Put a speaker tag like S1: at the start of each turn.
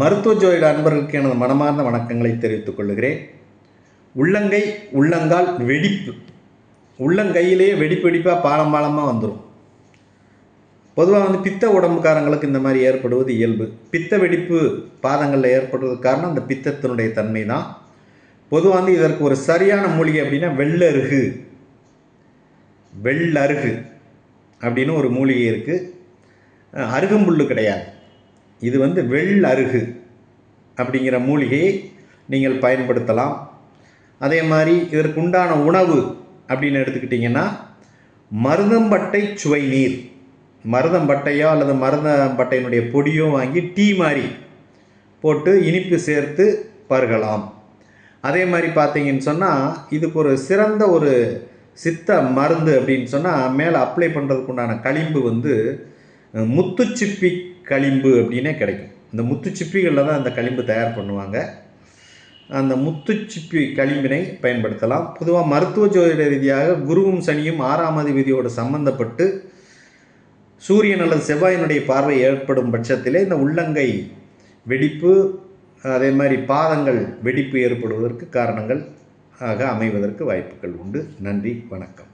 S1: மருத்துவ ஜோதிட அன்பர்களுக்கு எனது மனமார்ந்த வணக்கங்களை தெரிவித்துக் கொள்கிறேன் உள்ளங்கை உள்ளங்கால் வெடிப்பு. உள்ளங்கையிலேயே வெடிப்பு வெடிப்பாக பாலம் பாலமாக வந்துடும் பொதுவாக வந்து பித்த உடம்புக்காரங்களுக்கு இந்த மாதிரி ஏற்படுவது இயல்பு. பித்த வெடிப்பு பாதங்களில் ஏற்படுவதற்கு காரணம் அந்த பித்தத்தினுடைய தன்மை தான் பொதுவாக வந்து இதற்கு ஒரு சரியான மூலிகை அப்படின்னா வெள்ளருகு. வெள்ளருகு அப்படின்னு ஒரு மூலிகை இருக்குது அருகம்புல்லு கிடையாது. இது வந்து வெள்ளருகு அப்படிங்கிற மூலிகையை நீங்கள் பயன்படுத்தலாம். அதே மாதிரி இதற்குண்டான உணவு அப்படின்னு எடுத்துக்கிட்டிங்கன்னா மருதம்பட்டை சுவை நீர் மருதம்பட்டையோ அல்லது மருதம்பட்டையினுடைய பொடியோ வாங்கி டீ மாதிரி போட்டு இனிப்பு சேர்த்து பருகலாம். அதே மாதிரி பார்த்தீங்கன்னு சொன்னால் இதுக்கு ஒரு சிறந்த ஒரு சித்த மருந்து அப்படின்னு சொன்னால் மேலே அப்ளை பண்ணுறதுக்கு உண்டான களிம்பு வந்து முத்துச்சிப்பி களிம்பு அப்படின்னே கிடைக்கும். இந்த முத்துச்சிப்பிகளில் தான் அந்த களிம்பு தயார் பண்ணுவாங்க. அந்த முத்துச்சிப்பி களிம்பினை பயன்படுத்தலாம். பொதுவாக மருத்துவ ஜோதிட ரீதியாக குருவும் சனியும் ஆறாம் அதிபதியோடு சம்பந்தப்பட்டு சூரியன் அல்லது செவ்வாயினுடைய பார்வை ஏற்படும் பட்சத்திலே இந்த உள்ளங்கை வெடிப்பு அதே மாதிரி பாதங்கள் வெடிப்பு ஏற்படுவதற்கு காரணங்கள் ஆக அமைவதற்கு வாய்ப்புகள் உண்டு. நன்றி வணக்கம்.